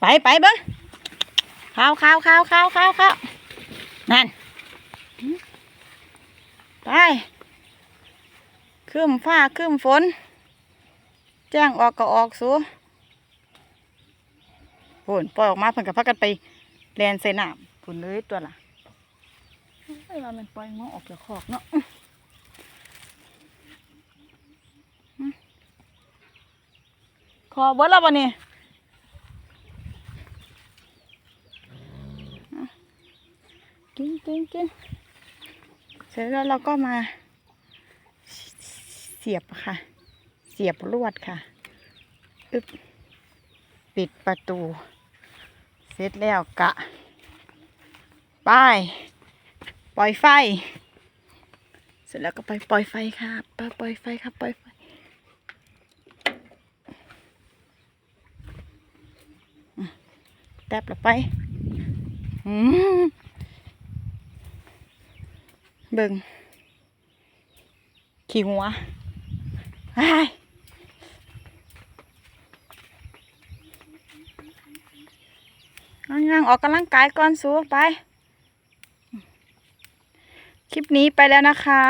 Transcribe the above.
ไปไปเบิ้งข้าวข้าวข้าวข้าวข้าวข้าวนั่นไปคืมฟ้าคืมฝน แจ้งออกก็ออกสูโผนปล่อยออกมาเพิ่นกับพักกันไปแลนใส่น้ำผุนเลยตัวล่ะเว่ามันปล่อยงอออกจากคอกเนาะอื้ออื้อคอเบิดแล้วบ่นี่อะ กินกินกินเสร็จแล้วเราก็มาเสียบค่ะ เสียบลวดค่ะอึบปิดประตู เสร็จแล้วกะไปปล่อยไฟ เสร็จแล้วก็ไปปล่อยไฟค่ะปปล่อยไฟครับปล่อยไฟแตบละไปอืม เบิ่งขี่หัวไอ้ยนั่งออกกำลังกายก่อนสูไป คลิปนี้ไปแล้วนะคะ